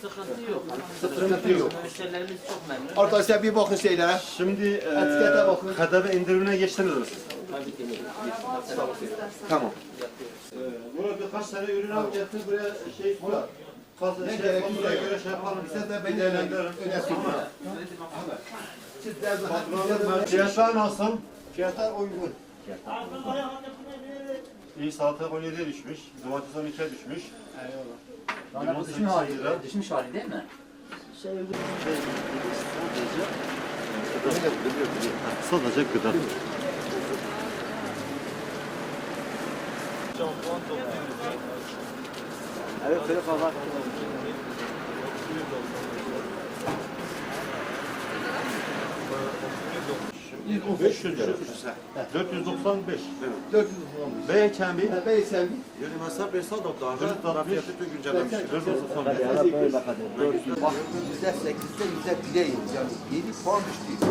Sıkıntı yok. Sıkıntı yok. Müşterilerimiz çok memnun. Arkadaşlar bir bakın şeylere. Şimdi Etikete bakın. e, kademe indirimine geçtiniz mi? Tabii ki. Tamam. Burada birkaç tane ürün al getir buraya şey. Fazla Ne şey buraya göre şey yapalım. Size de beni Değerlendirin. öne sürme. Sizler de Patronum, Fiyatlar nasıl? fiyatlar uygun. İyi salata 17'ye düşmüş. Domates 12'ye düşmüş. Bana bu düşmüş hali, düşmüş hali değil mi? Sadece gıda. Evet, telefon var. Bu 500 lira. 495. 400 B kembi. Bey Ele vai saber só, doutor. Agora 460. fica tudo güncellemiş. 495. Bak yüzde sekizde yüzde bireyim yani yedi puan düştü.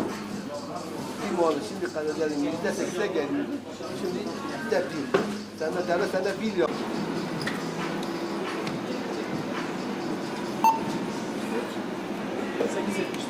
Bir malı şimdi kanalların yüzde sekize geliyordu. Şimdi yüzde bir. Sen de devlet sen de bir yap. Sekiz